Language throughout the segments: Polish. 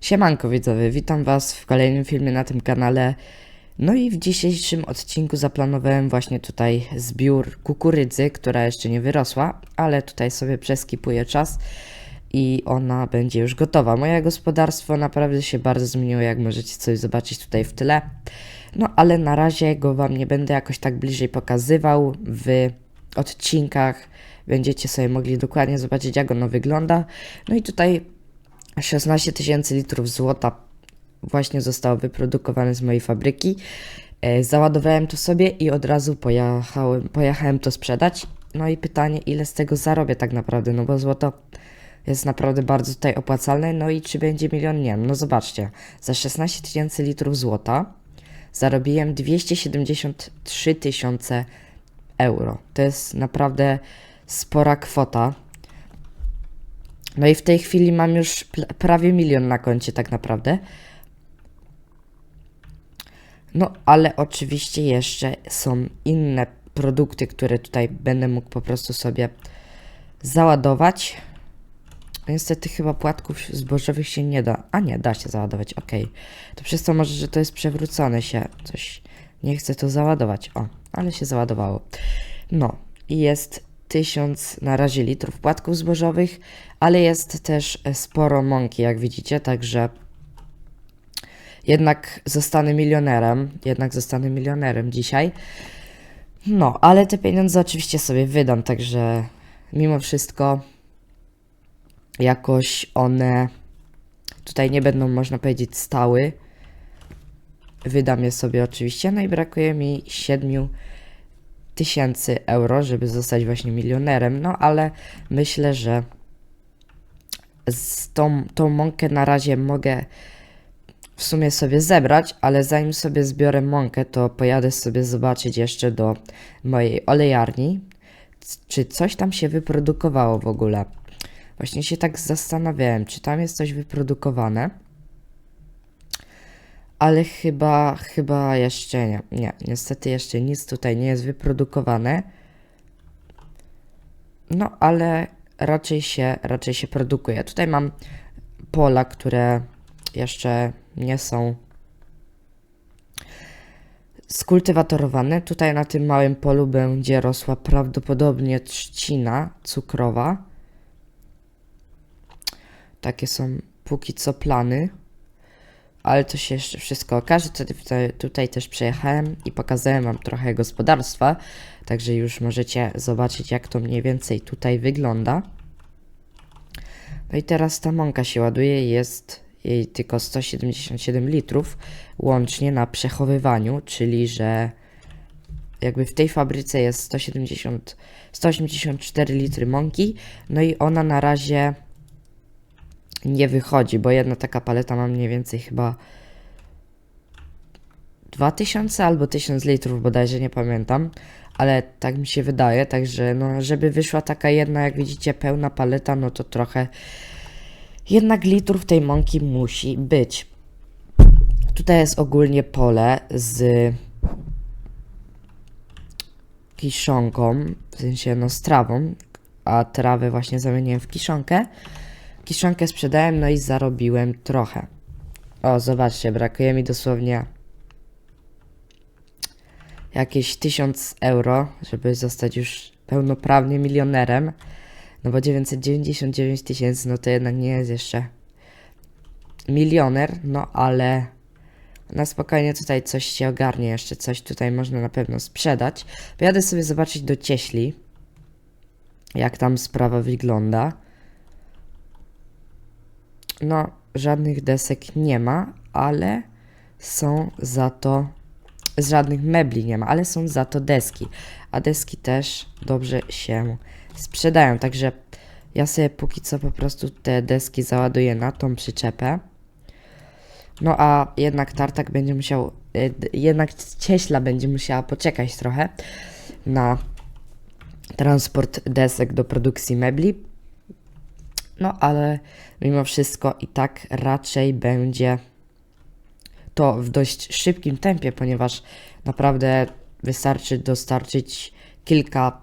Siemanko widzowie, witam was w kolejnym filmie na tym kanale. No i w dzisiejszym odcinku zaplanowałem właśnie tutaj zbiór kukurydzy, która jeszcze nie wyrosła, ale tutaj sobie przeskipuję czas i ona będzie już gotowa. Moje gospodarstwo naprawdę się bardzo zmieniło, jak możecie coś zobaczyć tutaj w tyle. No ale na razie go wam nie będę jakoś tak bliżej pokazywał w odcinkach. Będziecie sobie mogli dokładnie zobaczyć, jak ono wygląda. No i tutaj 16 tysięcy litrów złota właśnie zostało wyprodukowane z mojej fabryki. E, Załadowałem to sobie i od razu pojechałem, pojechałem to sprzedać. No i pytanie, ile z tego zarobię tak naprawdę, no bo złoto jest naprawdę bardzo tutaj opłacalne. No i czy będzie milion? Nie. No zobaczcie, za 16 tysięcy litrów złota zarobiłem 273 tysiące euro. To jest naprawdę spora kwota. No i w tej chwili mam już prawie milion na koncie, tak naprawdę. No, ale oczywiście jeszcze są inne produkty, które tutaj będę mógł po prostu sobie załadować. Niestety chyba płatków zbożowych się nie da. A nie, da się załadować, ok. To przez to może, że to jest przewrócone się. Coś nie chcę to załadować. O, ale się załadowało. No, i jest 1000 na razie litrów płatków zbożowych, ale jest też e, sporo mąki, jak widzicie, także jednak zostanę milionerem, jednak zostanę milionerem dzisiaj. No, ale te pieniądze oczywiście sobie wydam, także mimo wszystko jakoś one tutaj nie będą, można powiedzieć, stały. Wydam je sobie oczywiście, no i brakuje mi 7 tysięcy euro, żeby zostać właśnie milionerem, no ale myślę, że z tą, tą mąkę na razie mogę w sumie sobie zebrać, ale zanim sobie zbiorę mąkę, to pojadę sobie zobaczyć jeszcze do mojej olejarni, czy coś tam się wyprodukowało w ogóle. Właśnie się tak zastanawiałem, czy tam jest coś wyprodukowane. Ale chyba, chyba jeszcze nie. Nie, niestety jeszcze nic tutaj nie jest wyprodukowane. No, ale raczej się, raczej się produkuje. Tutaj mam pola, które jeszcze nie są skultywatorowane. Tutaj na tym małym polu będzie rosła prawdopodobnie trzcina cukrowa. Takie są póki co plany. Ale to się jeszcze wszystko okaże. Tutaj, tutaj też przejechałem i pokazałem Wam trochę gospodarstwa. Także już możecie zobaczyć, jak to mniej więcej tutaj wygląda. No i teraz ta mąka się ładuje. Jest jej tylko 177 litrów łącznie na przechowywaniu, czyli że jakby w tej fabryce jest 170, 184 litry mąki. No i ona na razie nie wychodzi, bo jedna taka paleta ma mniej więcej chyba 2000 albo 1000 litrów bodajże, nie pamiętam, ale tak mi się wydaje, także no, żeby wyszła taka jedna, jak widzicie, pełna paleta, no to trochę jednak litrów tej mąki musi być. Tutaj jest ogólnie pole z kiszonką, w sensie no z trawą, a trawę właśnie zamieniłem w kiszonkę. Kiszonkę sprzedałem, no i zarobiłem trochę. O, zobaczcie, brakuje mi dosłownie jakieś 1000 euro, żeby zostać już pełnoprawnie milionerem. No bo 999 tysięcy, no to jednak nie jest jeszcze milioner, no ale na spokojnie tutaj coś się ogarnie jeszcze, coś tutaj można na pewno sprzedać. Pojadę sobie zobaczyć do cieśli, jak tam sprawa wygląda. No, żadnych desek nie ma, ale są za to. Z żadnych mebli nie ma, ale są za to deski. A deski też dobrze się sprzedają. Także ja sobie póki co po prostu te deski załaduję na tą przyczepę. No a jednak tartak będzie musiał. d- Jednak cieśla będzie musiała poczekać trochę na transport desek do produkcji mebli. No ale mimo wszystko i tak raczej będzie to w dość szybkim tempie, ponieważ naprawdę wystarczy dostarczyć kilka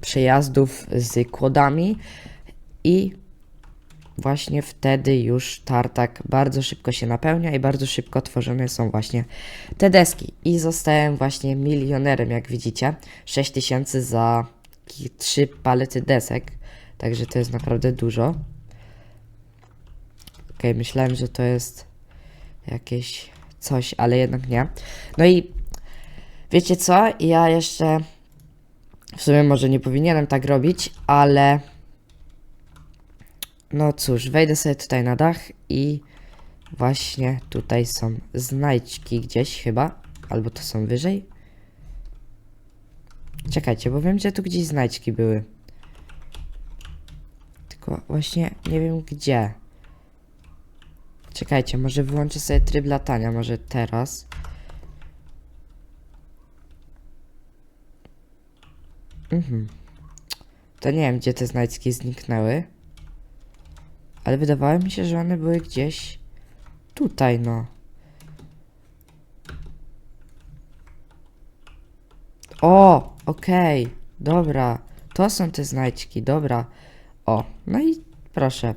przejazdów z kłodami i właśnie wtedy już tartak bardzo szybko się napełnia i bardzo szybko tworzone są właśnie te deski. I zostałem właśnie milionerem, jak widzicie. 6000 za trzy palety desek, także to jest naprawdę dużo. Okej, myślałem, że to jest jakieś coś, ale jednak nie. No i wiecie co? Ja jeszcze w sumie może nie powinienem tak robić, ale no cóż, wejdę sobie tutaj na dach i właśnie tutaj są znajdźki gdzieś chyba, albo to są wyżej. Czekajcie, bo wiem, że tu gdzieś znajdźki były. Tylko właśnie nie wiem gdzie. Czekajcie, może wyłączę sobie tryb latania, może teraz. Mhm. To nie wiem, gdzie te znajdźki zniknęły. Ale wydawało mi się, że one były gdzieś tutaj, no. O, okej, dobra. To są te znajdźki, dobra. O, no i proszę.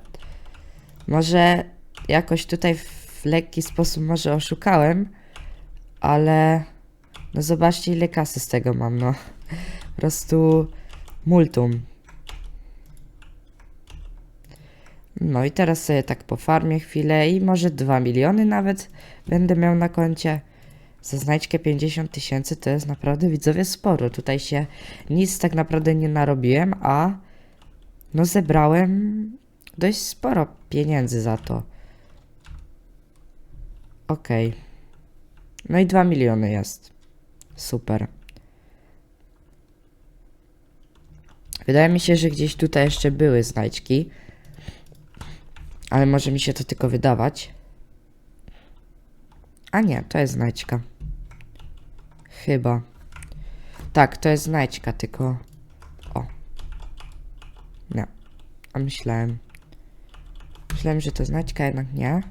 Może jakoś tutaj w lekki sposób może oszukałem, ale no zobaczcie ile kasy z tego mam, no. Po prostu multum. No i teraz sobie tak po farmie chwilę i może 2 miliony nawet będę miał na koncie. Za znajdźkę 50 tysięcy to jest naprawdę widzowie sporo. Tutaj się nic tak naprawdę nie narobiłem, a no zebrałem dość sporo pieniędzy za to. Okej. No i 2 miliony jest. Super. Wydaje mi się, że gdzieś tutaj jeszcze były znajdźki. Ale może mi się to tylko wydawać. A nie, to jest znajdźka. Chyba. Tak, to jest znajdźka, tylko... O. Nie. A myślałem. Myślałem, że to znajdźka, jednak nie.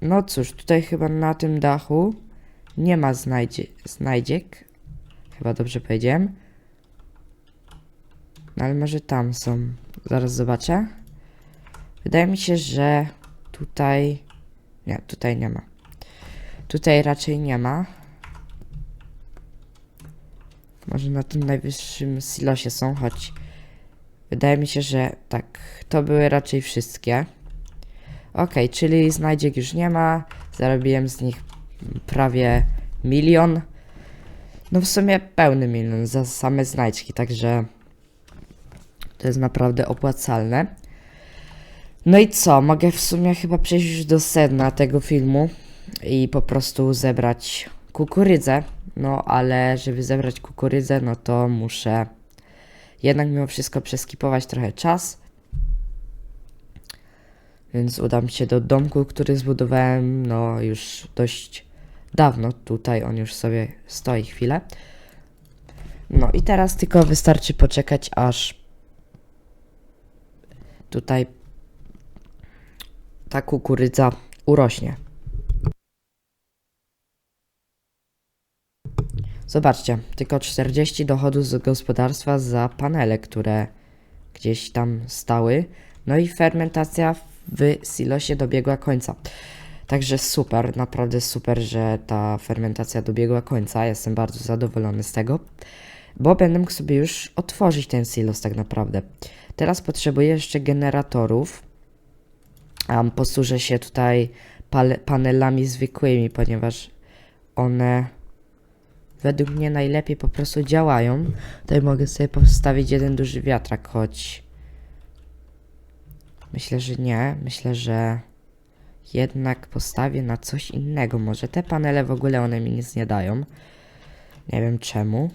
No cóż, tutaj chyba na tym dachu nie ma znajdzie znajdziek. Chyba dobrze powiedziałem. No ale może tam są. Zaraz zobaczę. Wydaje mi się, że tutaj... Nie, tutaj nie ma. Tutaj raczej nie ma. Może na tym najwyższym silosie są, choć... Wydaje mi się, że tak. To były raczej wszystkie. Ok, czyli znajdziek już nie ma. Zarobiłem z nich prawie milion. No w sumie pełny milion za same znajdźki, także to jest naprawdę opłacalne. No i co? Mogę w sumie chyba przejść już do sedna tego filmu i po prostu zebrać kukurydzę. No ale żeby zebrać kukurydzę, no to muszę jednak mimo wszystko przeskipować trochę czas. Więc udam się do domku, który zbudowałem no już dość dawno. Tutaj on już sobie stoi chwilę. No i teraz tylko wystarczy poczekać aż tutaj ta kukurydza urośnie. Zobaczcie, tylko 40 dochodów z gospodarstwa za panele, które gdzieś tam stały. No i fermentacja w silosie dobiegła końca. Także super, naprawdę super, że ta fermentacja dobiegła końca. Jestem bardzo zadowolony z tego, bo będę mógł sobie już otworzyć ten silos tak naprawdę. Teraz potrzebuję jeszcze generatorów. Um, posłużę się tutaj panelami zwykłymi, ponieważ one według mnie najlepiej po prostu działają. Tutaj mogę sobie postawić jeden duży wiatrak, choć myślę, że nie. Myślę, że jednak postawię na coś innego. Może te panele w ogóle one mi nic nie dają. Nie wiem czemu.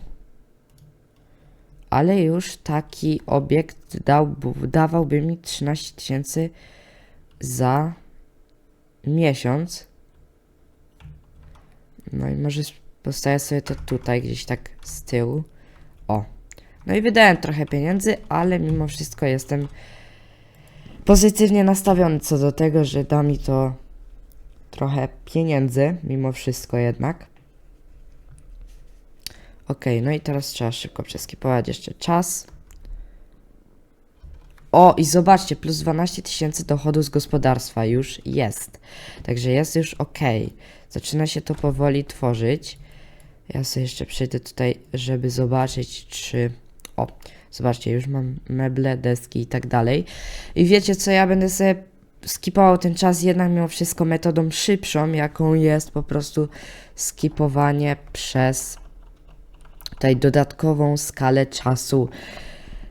Ale już taki obiekt dał, dawałby mi 13 tysięcy za miesiąc. No i może postawię sobie to tutaj, gdzieś tak z tyłu. O. No i wydałem trochę pieniędzy, ale mimo wszystko jestem pozytywnie nastawiony co do tego, że da mi to trochę pieniędzy, mimo wszystko jednak. Ok, no i teraz trzeba szybko przeskipować jeszcze czas. O, i zobaczcie, plus 12 tysięcy dochodu z gospodarstwa już jest. Także jest już ok. Zaczyna się to powoli tworzyć. Ja sobie jeszcze przejdę tutaj, żeby zobaczyć, czy. O, zobaczcie, już mam meble, deski i tak dalej. I wiecie co, ja będę sobie skipował ten czas jednak mimo wszystko metodą szybszą, jaką jest po prostu skipowanie przez tutaj dodatkową skalę czasu,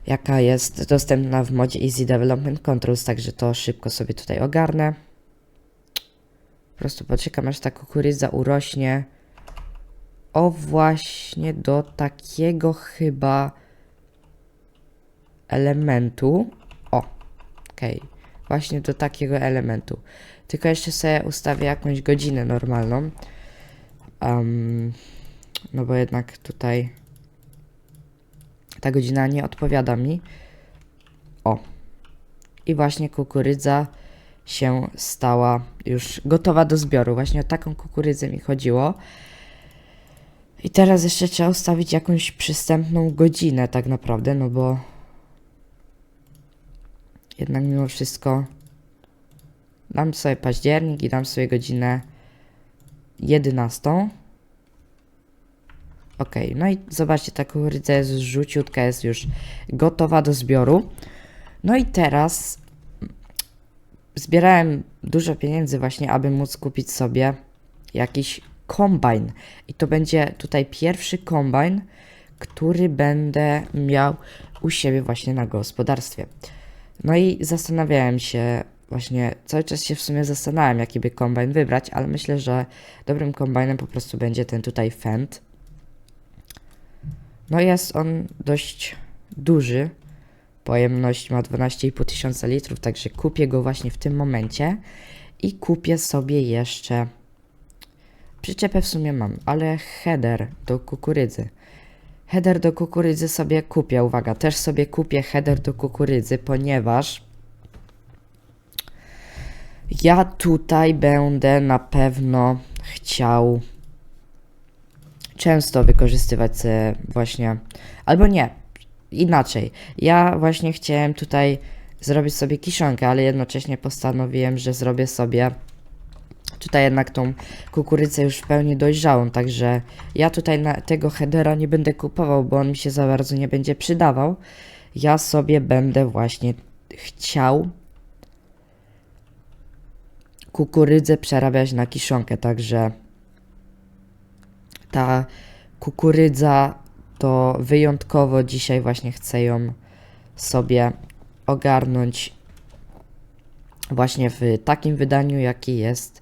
jaka jest dostępna w modzie Easy Development Controls, także to szybko sobie tutaj ogarnę. Po prostu poczekam aż ta kukurydza urośnie. O właśnie do takiego chyba elementu. O, okej. Właśnie do takiego elementu. Tylko jeszcze sobie ustawię jakąś godzinę normalną. Um, no bo jednak tutaj ta godzina nie odpowiada mi. O. I właśnie kukurydza się stała już gotowa do zbioru. Właśnie o taką kukurydzę mi chodziło. I teraz jeszcze trzeba ustawić jakąś przystępną godzinę tak naprawdę, no bo jednak mimo wszystko dam sobie październik i dam sobie godzinę 11. Ok, no i zobaczcie, ta kukurydza jest żółciutka, jest już gotowa do zbioru. No i teraz zbierałem dużo pieniędzy właśnie, aby móc kupić sobie jakiś kombajn. I to będzie tutaj pierwszy kombajn, który będę miał u siebie właśnie na gospodarstwie. No i zastanawiałem się, właśnie cały czas się w sumie zastanawiałem, jaki by kombajn wybrać, ale myślę, że dobrym kombajnem po prostu będzie ten tutaj Fendt. No jest on dość duży. Pojemność ma 12,5 tysiąca litrów, także kupię go właśnie w tym momencie. I kupię sobie jeszcze. Przyczepę w sumie mam, ale header do kukurydzy. Header do kukurydzy sobie kupię, uwaga, też sobie kupię header do kukurydzy, ponieważ ja tutaj będę na pewno chciał często wykorzystywać właśnie, albo nie, inaczej. Ja właśnie chciałem tutaj zrobić sobie kiszonkę, ale jednocześnie postanowiłem, że zrobię sobie tutaj jednak tą kukurydzę już w pełni dojrzałą, także ja tutaj tego headera nie będę kupował, bo on mi się za bardzo nie będzie przydawał. Ja sobie będę właśnie chciał kukurydzę przerabiać na kiszonkę, także ta kukurydza to wyjątkowo dzisiaj właśnie chcę ją sobie ogarnąć właśnie w takim wydaniu, jakie jest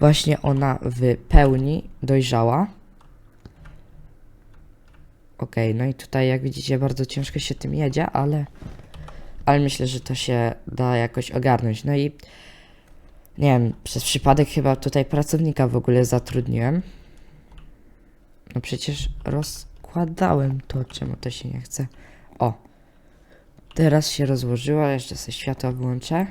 właśnie ona w pełni dojrzała. Ok, no i tutaj jak widzicie bardzo ciężko się tym jedzie, ale, ale myślę, że to się da jakoś ogarnąć. No i nie wiem, przez przypadek chyba tutaj pracownika w ogóle zatrudniłem. No przecież rozkładałem to, czemu to się nie chce. O, teraz się rozłożyło, jeszcze sobie światło włączę.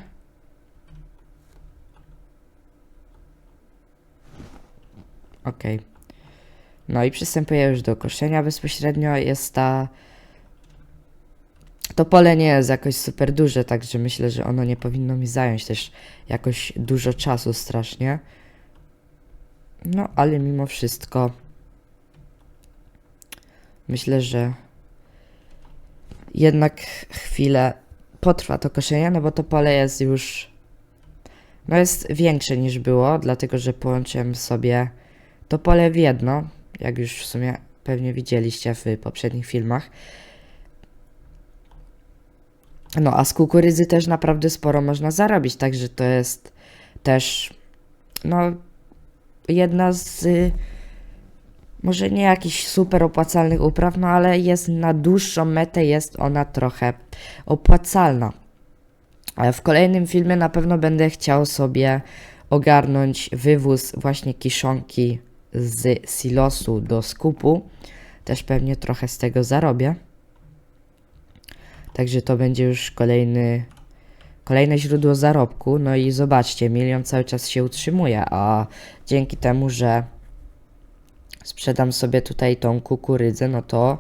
Ok. No i przystępuję już do koszenia bezpośrednio. Jest ta. To pole nie jest jakoś super duże, także myślę, że ono nie powinno mi zająć też jakoś dużo czasu strasznie. No, ale mimo wszystko myślę, że jednak chwilę potrwa to koszenie, no bo to pole jest już no jest większe niż było, dlatego że połączyłem sobie to pole w jedno, jak już w sumie pewnie widzieliście w poprzednich filmach. No, a z kukurydzy też naprawdę sporo można zarobić, także to jest też, no, jedna z, y, może nie jakichś super opłacalnych upraw, no ale jest na dłuższą metę, jest ona trochę opłacalna. W kolejnym filmie na pewno będę chciał sobie ogarnąć wywóz właśnie kiszonki z silosu do skupu. Też pewnie trochę z tego zarobię. Także to będzie już kolejny, kolejne źródło zarobku. No i zobaczcie, milion cały czas się utrzymuje, a dzięki temu, że sprzedam sobie tutaj tą kukurydzę, no to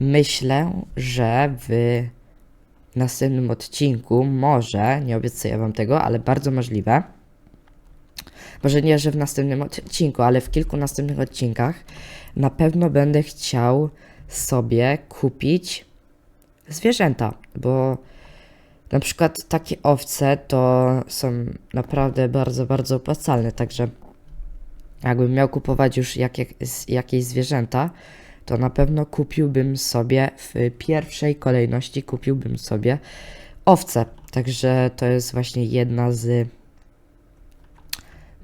myślę, że w następnym odcinku, może, nie obiecuję wam tego, ale bardzo możliwe, może nie, że w następnym odcinku, ale w kilku następnych odcinkach na pewno będę chciał sobie kupić zwierzęta, bo na przykład takie owce to są naprawdę bardzo, bardzo opłacalne, także jakbym miał kupować już jakie, jakieś zwierzęta, to na pewno kupiłbym sobie w pierwszej kolejności kupiłbym sobie owce. Także to jest właśnie jedna z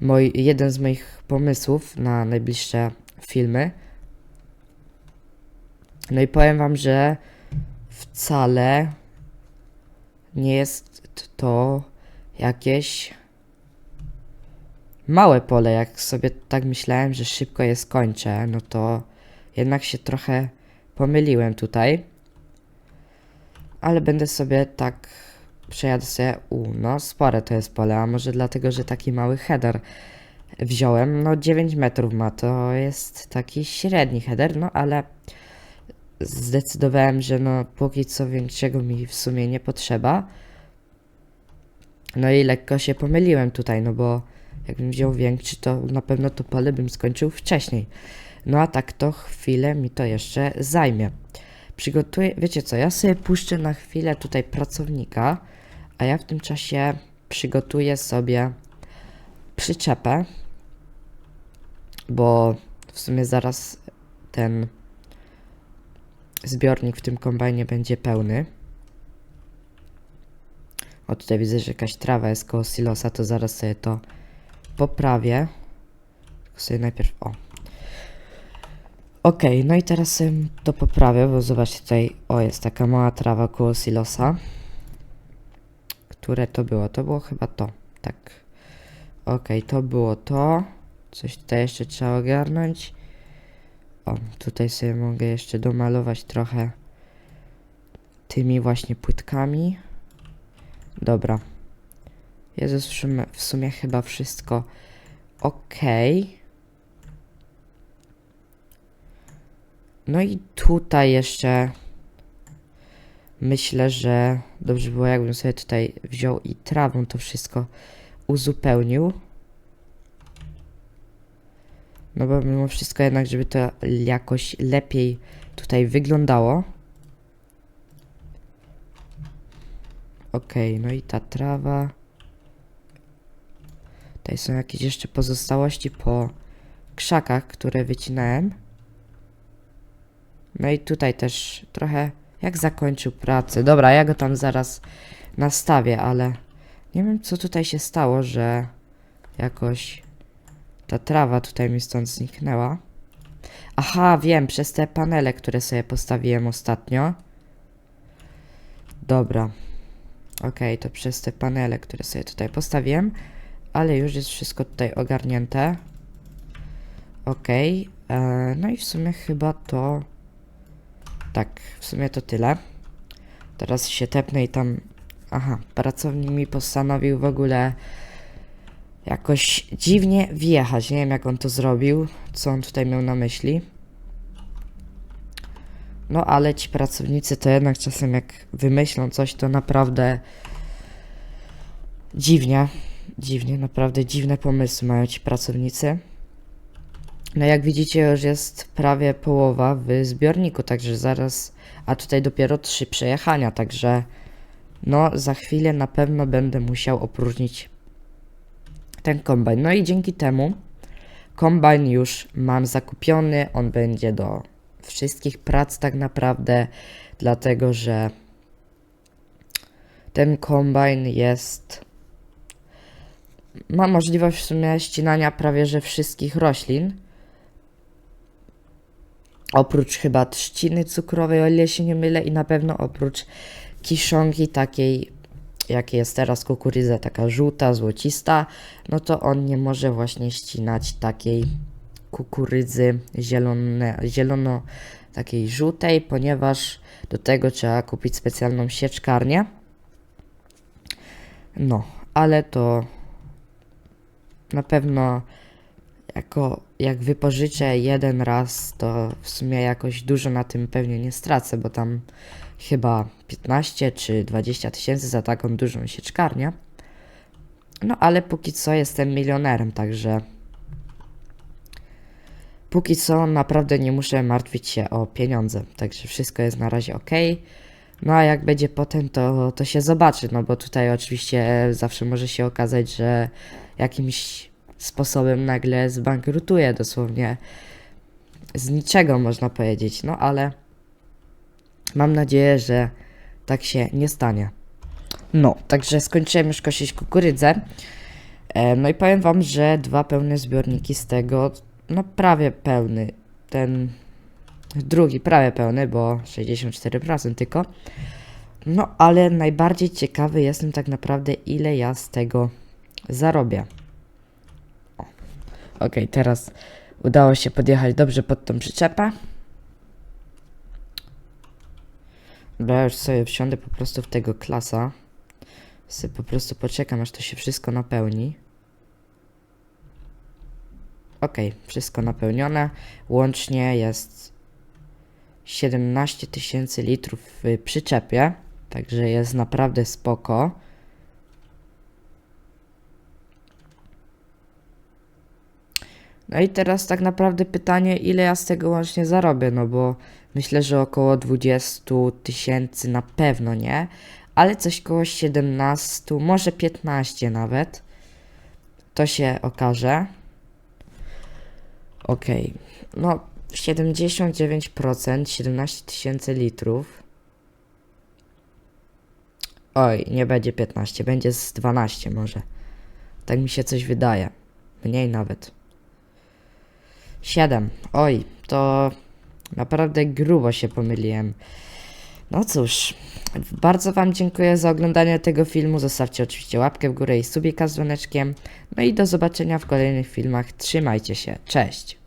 moi, jeden z moich pomysłów na najbliższe filmy. No i powiem wam, że wcale nie jest to jakieś małe pole. Jak sobie tak myślałem, że szybko je skończę, no to jednak się trochę pomyliłem tutaj. Ale będę sobie tak przejadę sobie, u, no spore to jest pole, a może dlatego, że taki mały header wziąłem, no 9 metrów ma, to jest taki średni header, no ale zdecydowałem, że no póki co większego mi w sumie nie potrzeba. No i lekko się pomyliłem tutaj, no bo jakbym wziął większy, to na pewno to pole bym skończył wcześniej. No a tak to chwilę mi to jeszcze zajmie. Przygotuję, wiecie co, ja sobie puszczę na chwilę tutaj pracownika, a ja w tym czasie przygotuję sobie przyczepę, bo w sumie zaraz ten zbiornik w tym kombajnie będzie pełny. O, tutaj widzę, że jakaś trawa jest koło silosa, to zaraz sobie to poprawię. Tylko sobie najpierw, o. Okej, no i teraz sobie to poprawię, bo zobaczcie tutaj, o, jest taka mała trawa koło silosa. Które to było? To było chyba to, tak. Okej, to było to. Coś tutaj jeszcze trzeba ogarnąć. O, tutaj sobie mogę jeszcze domalować trochę tymi właśnie płytkami. Dobra. Jezus, w sumie, w sumie chyba wszystko ok. No i tutaj jeszcze myślę, że dobrze by było, jakbym sobie tutaj wziął i trawą to wszystko uzupełnił. No bo mimo wszystko jednak, żeby to jakoś lepiej tutaj wyglądało. Okej, no i ta trawa. Tutaj są jakieś jeszcze pozostałości po krzakach, które wycinałem. No i tutaj też trochę jak zakończył pracę. Dobra, ja go tam zaraz nastawię, ale nie wiem co tutaj się stało, że jakoś ta trawa tutaj mi stąd zniknęła. Aha, wiem, przez te panele, które sobie postawiłem ostatnio. Dobra. Okej, to przez te panele, które sobie tutaj postawiłem. Ale już jest wszystko tutaj ogarnięte. Okej. e, No i w sumie chyba to... Tak, w sumie to tyle. Teraz się tepnę i tam... Aha, pracownik mi postanowił w ogóle jakoś dziwnie wjechać. Nie wiem jak on to zrobił, co on tutaj miał na myśli. No ale ci pracownicy to jednak czasem jak wymyślą coś, to naprawdę dziwnie, dziwnie, naprawdę dziwne pomysły mają ci pracownicy. No jak widzicie już jest prawie połowa w zbiorniku, także zaraz, a tutaj dopiero trzy przejechania, także no za chwilę na pewno będę musiał opróżnić ten kombajn. No i dzięki temu kombajn już mam zakupiony, on będzie do wszystkich prac tak naprawdę, dlatego że ten kombajn jest ma możliwość w sumie ścinania prawie że wszystkich roślin. Oprócz chyba trzciny cukrowej, o ile się nie mylę, i na pewno oprócz kiszonki takiej, jak jest teraz kukurydza, taka żółta, złocista, no to on nie może właśnie ścinać takiej kukurydzy zielone, zielono takiej żółtej, ponieważ do tego trzeba kupić specjalną sieczkarnię. No, ale to na pewno jako jak wypożyczę jeden raz, to w sumie jakoś dużo na tym pewnie nie stracę, bo tam chyba 15 czy 20 tysięcy za taką dużą sieczkarnię. No ale póki co jestem milionerem, także póki co naprawdę nie muszę martwić się o pieniądze, także wszystko jest na razie ok. No a jak będzie potem, to, to się zobaczy, no bo tutaj oczywiście zawsze może się okazać, że jakimś sposobem nagle zbankrutuję dosłownie z niczego można powiedzieć, no ale mam nadzieję, że tak się nie stanie. No, także skończyłem już kosić kukurydzę. E, No i powiem wam, że dwa pełne zbiorniki z tego, no prawie pełny, ten drugi prawie pełny, bo 64% tylko. No, ale najbardziej ciekawy jestem tak naprawdę, ile ja z tego zarobię. O. Okej, teraz udało się podjechać dobrze pod tą przyczepę. Bo ja już sobie wsiądę po prostu w tego klasa. Sobie po prostu poczekam, aż to się wszystko napełni. Okej, wszystko napełnione. Łącznie jest 17 tysięcy litrów w przyczepie. Także jest naprawdę spoko. No i teraz tak naprawdę pytanie, ile ja z tego łącznie zarobię, no bo myślę, że około 20 tysięcy na pewno nie, ale coś koło 17, może 15 nawet. To się okaże. Okej, no 79%, 17 tysięcy litrów. Oj, nie będzie 15, będzie z 12 może. Tak mi się coś wydaje. Mniej nawet. 7. Oj, to naprawdę grubo się pomyliłem. No cóż, bardzo Wam dziękuję za oglądanie tego filmu. Zostawcie oczywiście łapkę w górę i subika z dzwoneczkiem. No i do zobaczenia w kolejnych filmach. Trzymajcie się. Cześć.